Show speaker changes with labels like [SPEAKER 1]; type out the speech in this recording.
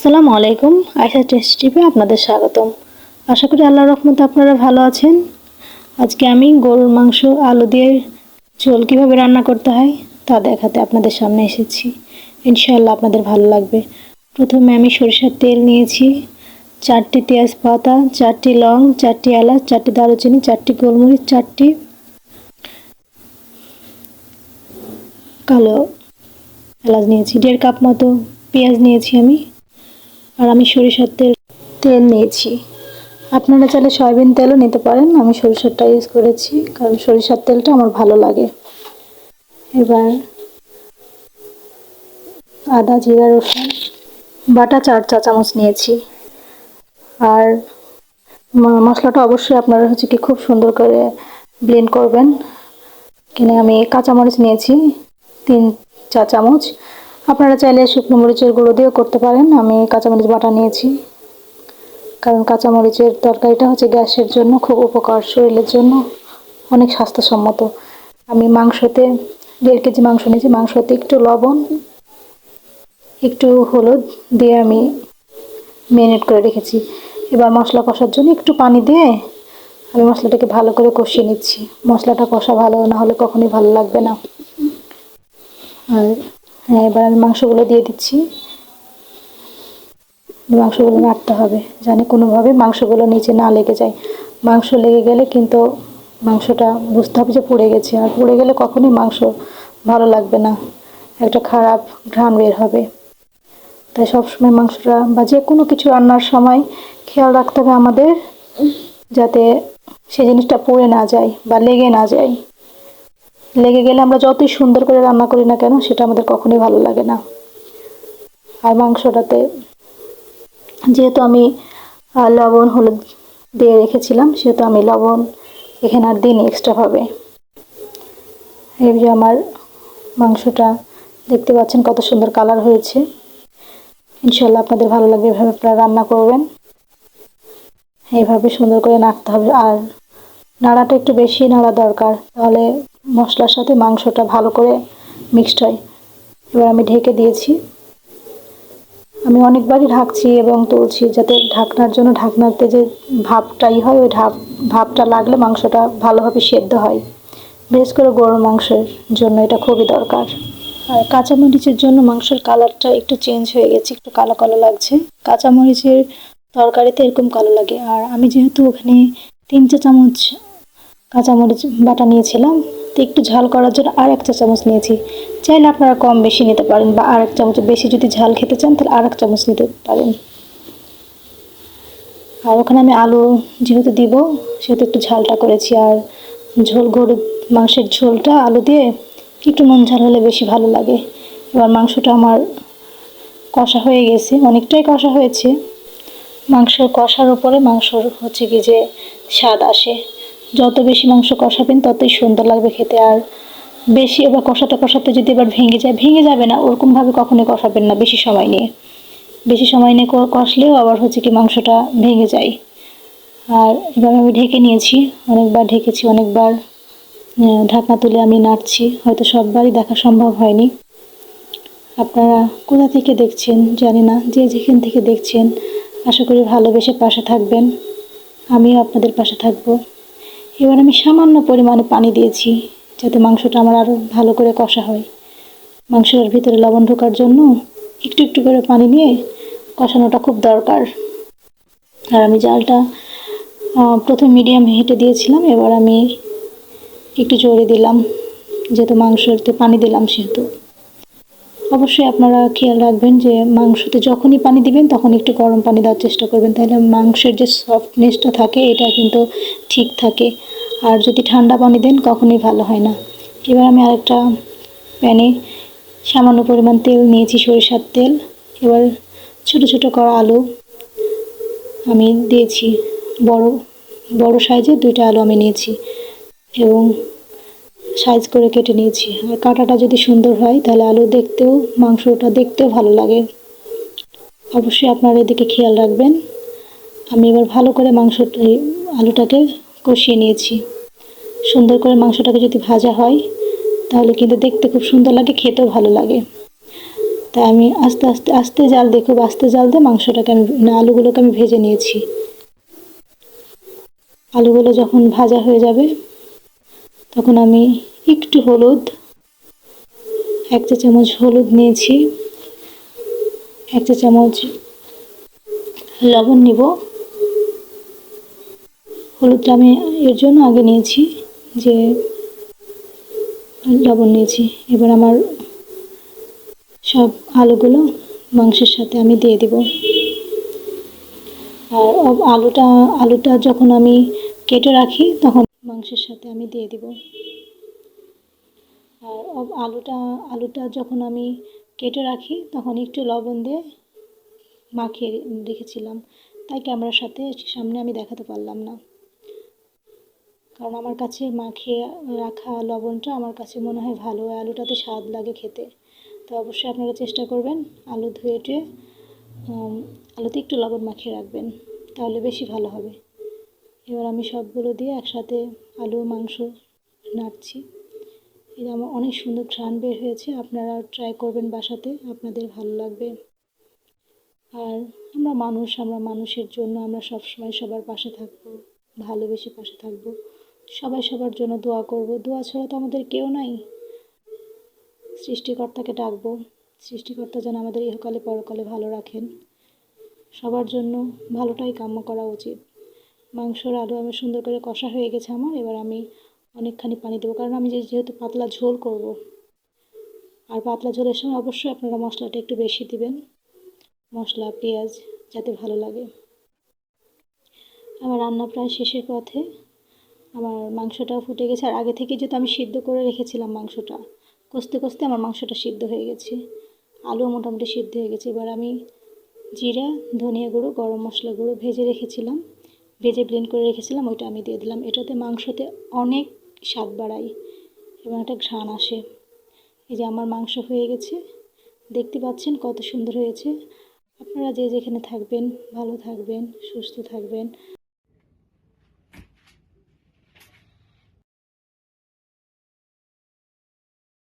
[SPEAKER 1] আসসালামু আলাইকুম, আয়সা টেস্ট টিপে আপনাদের স্বাগতম। আশা করি আল্লাহ রহমতে আপনারা ভালো আছেন। আজকে আমি গরুর মাংস, আলু দিয়ে ঝোল কীভাবে রান্না করতে হয় তা দেখাতে আপনাদের সামনে এসেছি। ইনশাআল্লাহ আপনাদের ভালো লাগবে। প্রথমে আমি সরিষার তেল নিয়েছি। চারটি তেজপাতা, চারটি লং, চারটি এলাচ, চারটি দারুচিনি, চারটি গোলমরিচ, চারটি কালো এলাচ নিয়েছি, দেড় কাপ মতো পেঁয়াজ নিয়েছি আমি। আর আমি সরিষার তেল তেল নিয়েছি। আপনারা চাইলে সয়াবিন তেলও নিতে পারেন, আমি সরিষারটা ইউজ করেছি, কারণ সরিষার তেলটা আমার ভালো লাগে। এবার আদা, জিরা, রসুন, বাটা চার চা চামচ নিয়েছি। আর মশলাটা অবশ্যই আপনারা হচ্ছে কি খুব সুন্দর করে ব্লেন্ড করবেন। এখানে আমি কাঁচামরিচ নিয়েছি, তিন চা চামচ। আপনারা চাইলে শুকনো মরিচের গুঁড়ো দিয়েও করতে পারেন। আমি কাঁচামরিচ বাটা নিয়েছি। কারণ কাঁচামরিচের তরকারিটা হচ্ছে গ্যাসের জন্য, খুব উপকার শরীরের জন্য, অনেক স্বাস্থ্যসম্মত। আমি মাংসতে দেড় কেজি মাংস নিয়েছি। মাংসতে একটু লবণ, একটু হলুদ দিয়ে আমি মেরিনেট করে রেখেছি। এবার মশলা কষার জন্য একটু পানি দিয়ে আমি মশলাটাকে ভালো করে কষিয়ে নিচ্ছি। মশলাটা কষা ভালো না হলে কখনোই ভালো লাগবে না। আর হ্যাঁ এবার আমি মাংসগুলো দিয়ে দিচ্ছি। মাংসগুলো নাড়তে হবে, জানি কোনোভাবে মাংসগুলো নিচে না লেগে যায়। মাংস লেগে গেলে কিন্তু মাংসটা বুঝতে হবে যে পুড়ে গেছে, আর পুড়ে গেলে কখনোই মাংস ভালো লাগবে না। একটা খারাপ ঘ্রাণ বের হবে। তাই সবসময় মাংসটা বা যে কোনো কিছু রান্নার সময় খেয়াল রাখতে হবে আমাদের, যাতে সেই জিনিসটা পুড়ে না যায় বা লেগে না যায়। লেগে গেলে আমরা যতই সুন্দর করে রান্না করি না কেন, সেটা আমাদের কখনোই ভালো লাগে না। আর মাংসটাতে যেহেতু আমি লবণ, হলুদ দিয়ে রেখেছিলাম, সেহেতু আমি লবণ এখানে আর দিন এক্সট্রাভাবে এই যে আমার মাংসটা দেখতে পাচ্ছেন কত সুন্দর কালার হয়েছে। ইনশাল্লাহ আপনাদের ভালো লাগবে এভাবে আপনারা রান্না করবেন। এইভাবে সুন্দর করে নাড়তে হবে। আর নাড়াটা একটু বেশি নাড়া দরকার, তাহলে মশলার সাথে মাংসটা ভালো করে মিক্সড হয়। এবার আমি ঢেকে দিয়েছি। আমি অনেকবারই ঢাকছি এবং তুলছি যাতে ঢাকনার জন্য ঢাকনাতে যে ভাপটাই হয়, ওই ঢাপ ভাপটা লাগলে মাংসটা ভালোভাবে সেদ্ধ হয়। বিশেষ করে গরুর মাংসের জন্য এটা খুবই দরকার। আর কাঁচামরিচের জন্য মাংসের কালারটা একটু চেঞ্জ হয়ে গেছে, একটু কালো কালো লাগছে। কাঁচামরিচের তরকারিতে এরকম কালো লাগে। আর আমি যেহেতু ওখানে তিন চা চামচ কাঁচামরিচ, বাটা নিয়েছিলাম। তো একটু ঝাল করার জন্য আর এক চা চামচ নিয়েছি। চাইলে আপনারা কম বেশি নিতে পারেন বা আর এক চামচ বেশি যদি ঝাল খেতে চান, তাহলে আর এক চামচ নিতে পারেন। আর ওখানে আমি আলু যেহেতু দিব, সেহেতু একটু ঝালটা করেছি। আর ঝোল, গরুর মাংসের ঝোলটা আলু দিয়ে একটু নুন ঝাল হলে বেশি ভালো লাগে। এবার মাংসটা আমার কষা হয়ে গেছে, অনেকটাই কষা হয়েছে। মাংসর কষার উপরে মাংসর হচ্ছে কি যে স্বাদ আসে। যত বেশি মাংস কষাবেন, ততই সুন্দর লাগবে খেতে। আর বেশি এবার কষাতে কষাতে যদি এবার ভেঙে যায়, ভেঙে যাবে না, ওরকমভাবে কখনোই কষাবেন না, বেশি সময় নিয়ে। বেশি সময় নিয়ে কষলেও আবার হচ্ছে কি মাংসটা ভেঙে যায়। আর এবার আমি ঢেকে নিয়েছি, অনেকবার ঢেকেছি, অনেকবার ঢাকনা তুলে আমি নাড়ছি, হয়তো সববারই দেখা সম্ভব হয়নি। আপনারা কোথা থেকে দেখছেন জানি না, যে যেখান থেকে দেখছেন, আশা করি ভালোবেসে পাশে থাকবেন। আমিও আপনাদের পাশে থাকব। এবার আমি সামান্য পরিমাণে পানি দিয়েছি, যাতে মাংসটা আমার আরও ভালো করে কষা হয়। মাংসের ভিতরে লবণ ঢোকার জন্য একটু একটু করে পানি নিয়ে কষানোটা খুব দরকার। আর আমি জালটা প্রথম মিডিয়াম হেঁটে দিয়েছিলাম, এবার আমি একটু জোরে দিলাম, যেহেতু মাংসতে পানি দিলাম সেহেতু। অবশ্যই আপনারা খেয়াল রাখবেন যে মাংসতে যখনই পানি দিবেন, তখন একটু গরম পানি দেওয়ার চেষ্টা করবেন। তাহলে মাংসের যে সফটনেসটা থাকে, এটা কিন্তু ঠিক থাকে। আর যদি ঠান্ডা পানি দেন, কখনোই ভালো হয় না। এবার আমি আরেকটা প্যানে সামান্য পরিমাণ তেল নিয়েছি, সরিষার তেল। এবার ছোট ছোট করা আলু আমি দিয়েছি। বড় বড় সাইজের দুইটা আলু আমি নিয়েছি এবং সাইজ করে কেটে নিয়েছি। আর কাটাটা যদি সুন্দর হয়, তাহলে আলু দেখতেও, মাংসটা দেখতেও ভালো লাগে। অবশ্যই আপনারা এদিকে খেয়াল রাখবেন। আমি এবার ভালো করে মাংসটা আলুটাকে কষিয়ে নিয়েছি। সুন্দর করে মাংসটাকে যদি ভাজা হয়, তাহলে কিন্তু দেখতে খুব সুন্দর লাগে, খেতেও ভালো লাগে। তাই আমি আস্তে আস্তে আস্তে জাল দিয়ে, খুব আস্তে জাল দিয়ে মাংসটাকে আমি আলুগুলোকে আমি ভেজে নিয়েছি। আলুগুলো যখন ভাজা হয়ে যাবে, তখন আমি একটু হলুদ, এক চা চামচ হলুদ নিয়েছি, এক চা চামচ লবণ নিব। হলুদটা আমি এর জন্য আগে নিয়েছি, যে লবণ নিয়েছি। এবার আমার সব আলুগুলো মাংসের সাথে আমি দিয়ে দিব। আর আলুটা আলুটা যখন আমি কেটে রাখি, তখন মাংসের সাথে আমি দিয়ে দিব। আর আলুটা আলুটা যখন আমি কেটে রাখি, তখন একটু লবণ দিয়ে মাখিয়ে রেখেছিলাম। তাই ক্যামেরার সাথে সামনে আমি দেখাতে পারলাম না। কারণ আমার কাছে মাখিয়ে রাখা লবণটা আমার কাছে মনে হয় ভালো। আলুটাতে স্বাদ লাগে খেতে। তো অবশ্যই আপনারা চেষ্টা করবেন আলু ধুয়ে টুয়ে আলুতে একটু লবণ মাখিয়ে রাখবেন। তাহলে বেশি ভালো হবে। এবার আমি সবগুলো দিয়ে একসাথে আলু, মাংস নাড়ছি। এই আমার অনেক সুন্দর ঘ্রাণ বের হয়েছে। আপনারা ট্রাই করবেন বাসাতে, আপনাদের ভালো লাগবে। আর আমরা মানুষ, আমরা মানুষের জন্য আমরা সবসময় সবার পাশে থাকব, ভালোবেসে পাশে থাকব। সবাই সবার জন্য দোয়া করব। দোয়া ছাড়া তো আমাদের কেউ নাই। সৃষ্টিকর্তাকে ডাকবো। সৃষ্টিকর্তা যেন আমাদের ইহকালে পরকালে ভালো রাখেন। সবার জন্য ভালোটাই কাম্য করা উচিত। মাংসর আলু আমার সুন্দর করে কষা হয়ে গেছে আমার, এবার আমি অনেকখানি পানি দেবো। কারণ আমি যেহেতু পাতলা ঝোল করব। আর পাতলা ঝোলের সময় অবশ্যই আপনারা মশলাটা একটু বেশি দিবেন। মশলা, পেঁয়াজ, যাতে ভালো লাগে। আমার রান্না প্রায় শেষের পথে। আমার মাংসটাও ফুটে গেছে। আর আগে থেকে যেহেতু আমি সিদ্ধ করে রেখেছিলাম মাংসটা, কষতে কষতে আমার মাংসটা সিদ্ধ হয়ে গেছে। আলুও মোটামুটি সিদ্ধ হয়ে গেছে। এবার আমি জিরা, ধনিয়া গুঁড়ো, গরম মশলা গুঁড়ো ভেজে রেখেছিলাম। ভেজে ব্লেন্ড করে রেখেছিলাম, ওইটা আমি দিয়ে দিলাম। এটাতে মাংসতে অনেক স্বাদ বাড়ায় এবং একটা ঘ্রাণ আসে। এই যে আমার মাংস হয়ে গেছে। দেখতে পাচ্ছেন কত সুন্দর হয়েছে। আপনারা যে যেখানে থাকবেন, ভালো থাকবেন, সুস্থ থাকবেন।